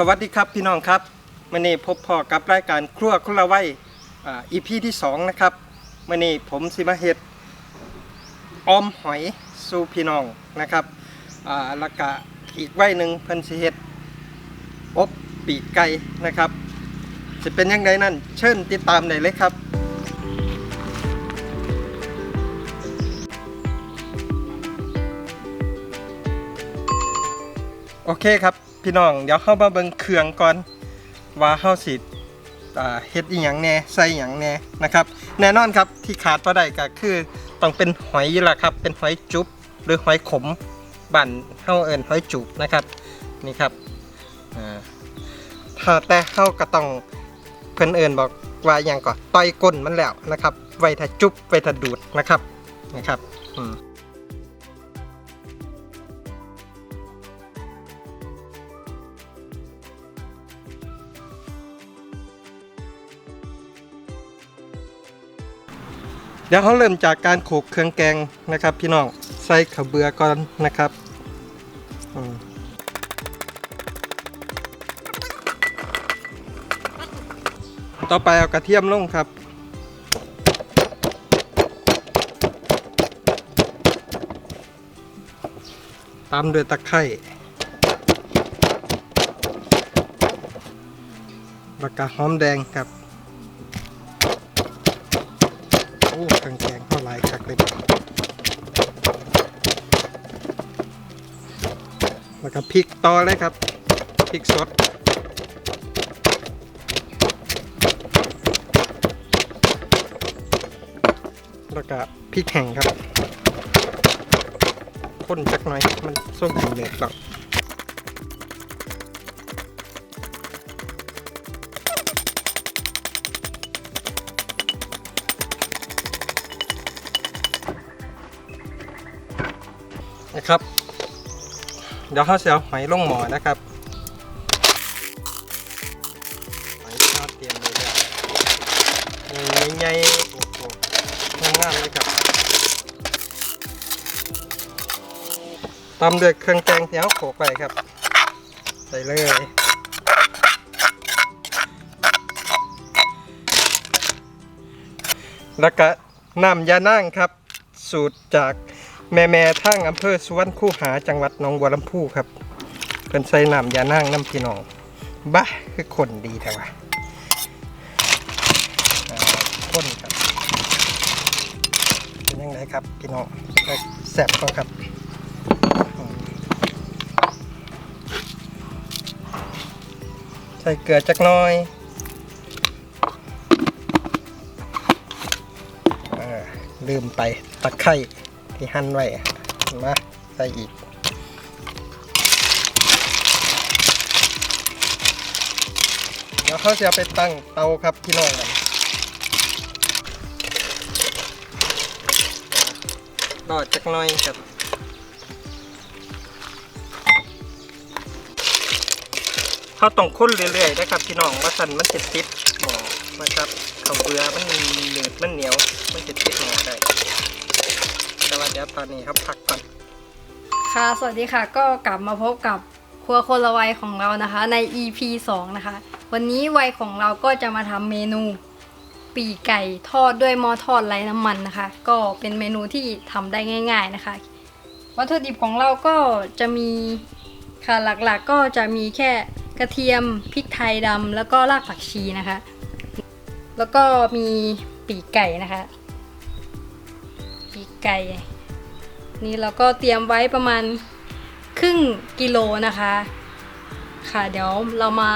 สวัสดีครับพี่น้องครับมื่อนี้พบพ่อกับรายการครัวคนละไว้อ่าอีพีที่สองนะครับมื่อนี้ผมสิมาเฮ็ดออมหอยสู่พี่น้องนะครับอ่าแล้วก็อีกไว้หนึ่งเพิ่นสิเฮ็ดอบปีกไก่นะครับจะเป็นยังไงนั่นเชิญติดตามได้เลยครับโอเคครับ พี่น้องเดี๋ยวเข้ามาเบิ่งเครื่องก่อน ว่าเฮาสิเฮ็ดอีหยังแน่ใส่หยังแน่นะครับ แน่นอนครับที่ขาดบ่ได้ก็คือต้องเป็นหอยล่ะครับ เป็นหอยจุ๊บหรือหอยขมบ้านเฮาเอิ้นหอยจุบนะครับนี่ครับถ้าแต่เฮาก็ต้องเพิ่นเอิ้นบอกว่าหยังก็ต่อยก้นมันแล้วนะครับ ไว้ถ้าจุ๊บไว้ถ้าดูดนะครับนะครับอืม เดี๋ยวเขาเริ่มจากการโขลกเครื่องแกงนะครับ พี่น้องใส่ข้าเบือก่อนนะครับต่อไปเอากระเทียมลงครับ ตามด้วยตะไคร้แล้วก็หอมแดงครับ แล้วก็พริกต่อเลยครับพริกสดแล้วก็พริกแห้งครับข้นจักหน่อยมันส้มถึงเดือดหรอก ดี๋ยวเขาจะเอาหอยลงหมอนะครับหอยทอดเตรียมเลยเนี่ยใหญ่ๆโอ้โหงามๆเลยครับตำด้วยเครื่องแกงเที่เขาโขกไปครับ ใส่เลยแล้วก็น้ำยานั่งครับ สูตรจาก แม่แม่ๆทางอำเภอสุวรรณคูหาจังหวัดหนองบัวลำพูครับเพิ่นใส่น้ำยานั่งน้ำพี่น้องบ้าคือคนดีแต่ว่าคนครับเป็นยังไงครับพี่น้องแซ่บก็ครับใส่เกลือจักน้อยลืมไปตะไคร้ ที่หั่นไว้มาใส่อีก เดี๋ยวเขาจะไปตั้งเตาครับพี่น้องกันรอจักหน้อยครับเขาต้องค้นเรื่อยๆนะครับพี่น้องว่าสันมันจะติดหมอนะครับข้าวเบื่อมันหนืดมันเหนียว มันจะติดหมอได้ แต่ว่าเดี๋ยวตอนนี้ครับพักก่อนค่ะ สวัสดีค่ะ ก็กลับมาพบกับครัวคนละวัยของเรานะคะ ใน EP 2 นะคะ วันนี้วัยของเราก็จะมาทำเมนูปีกไก่ทอดด้วยหม้อทอดไร้น้ำมันนะคะ ก็เป็นเมนูที่ทำได้ง่าย ๆนะคะ วัตถุดิบของเราก็จะมีค่ะหลักๆก็จะมีแค่กระเทียมพริกไทยดำแล้วก็รากผักชีนะคะ แล้วก็มีปีกไก่นะคะ ปีกไก่ นี่เราก็เตรียมไว้ประมาณครึ่งกิโลนะคะ ค่ะเดี๋ยวเรามา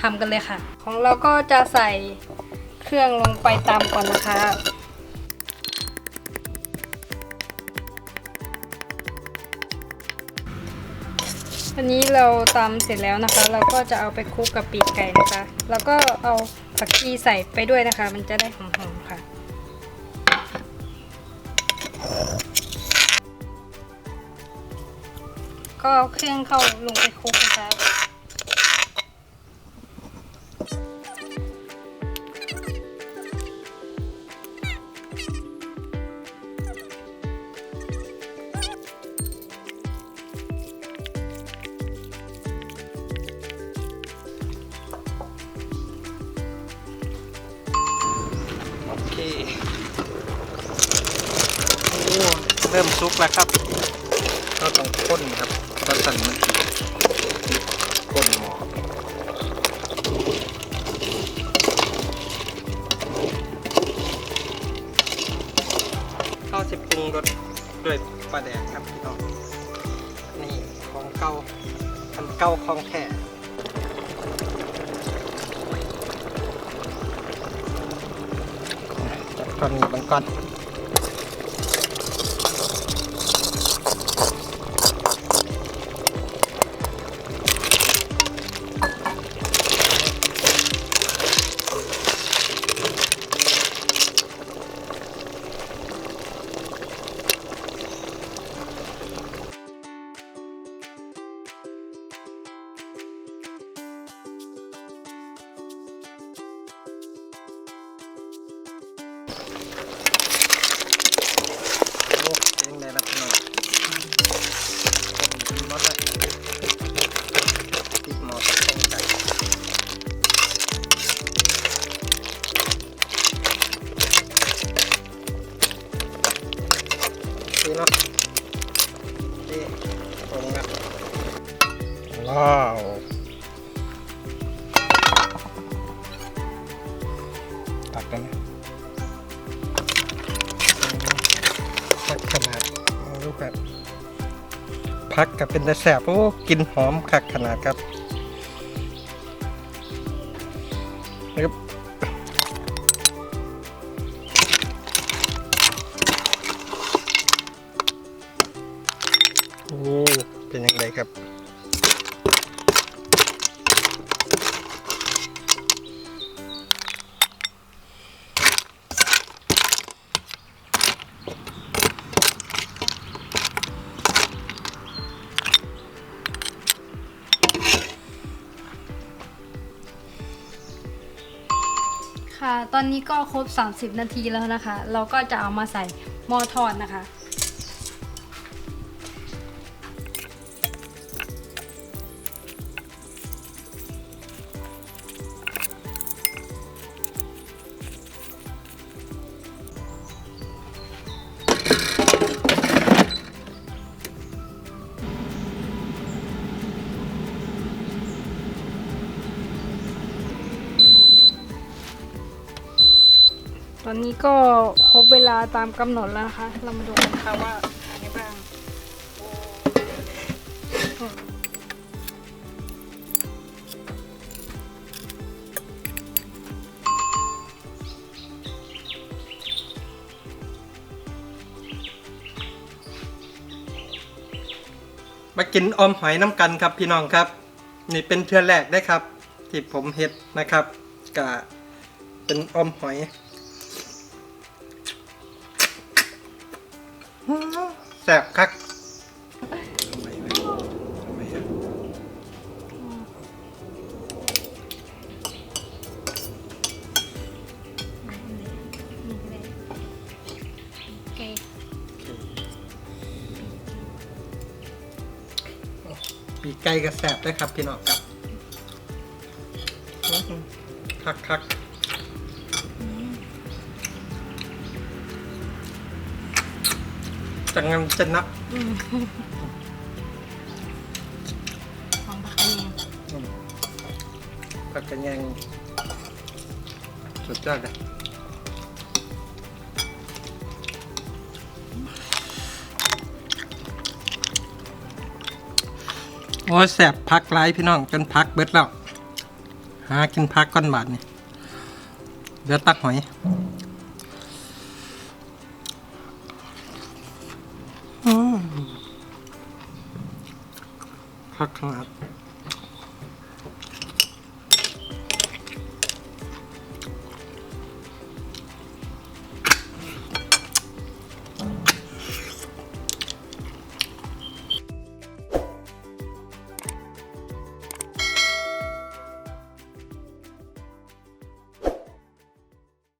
ทำกันเลยค่ะ ของเราก็จะใส่เครื่องลงไปตามก่อนนะคะอันนี้เราตำเสร็จแล้วนะคะ เราก็จะเอาไปคลุกกับปีกไก่นะคะ แล้วก็เอาผักชีใส่ไปด้วยนะคะ มันจะได้หอมๆค่ะ ก็เครื่องเข้าลงไปคลุกนะคะ เริ่มซุกแล้วครับ ก็ต้องข้นครับเพราสั่นมันติดก้นหม้อข้าวสิปรุงรสด้วยปลาแดกครับพี่น้องนี่ของเก่าอันเก่าของแท้จัดตอนนี้บังก่อน ดีเนาะดีตรงนะว้าวตักได้ไหมพักขนาดเอาลูกครับพักกับเป็นแต่แสบโอ้กินหอมคักขนาดครับ ตอนนี้ก็ครบ 30 นาทีแล้วนะคะ เราก็จะเอามาใส่หม้อทอดนะคะ ตอนนี้ก็ครบเวลาตามกำหนดแล้วนะคะ เรามาดูกันค่ะว่าเป็นไงบ้างมากินอมหอยน้ำกันครับพี่น้องครับ นี่เป็นเทือแรกได้ครับ ที่ผมเฮ็ดนะครับกะเป็นอมหอย แสบคักโอเคปีกไก่ก็แสบได้ครับพี่น้องครับอื้อหือคักคัก จังงันจะนับอืมของผักกระเนียงอืมผักกระแยงสุดยอดเลยโอ้ยแสบพักไรพี่น้อง จนพักเบิดแล้ว หากินพักก้อนบาทนี่เดี๋ยวตักหอย Kaklat.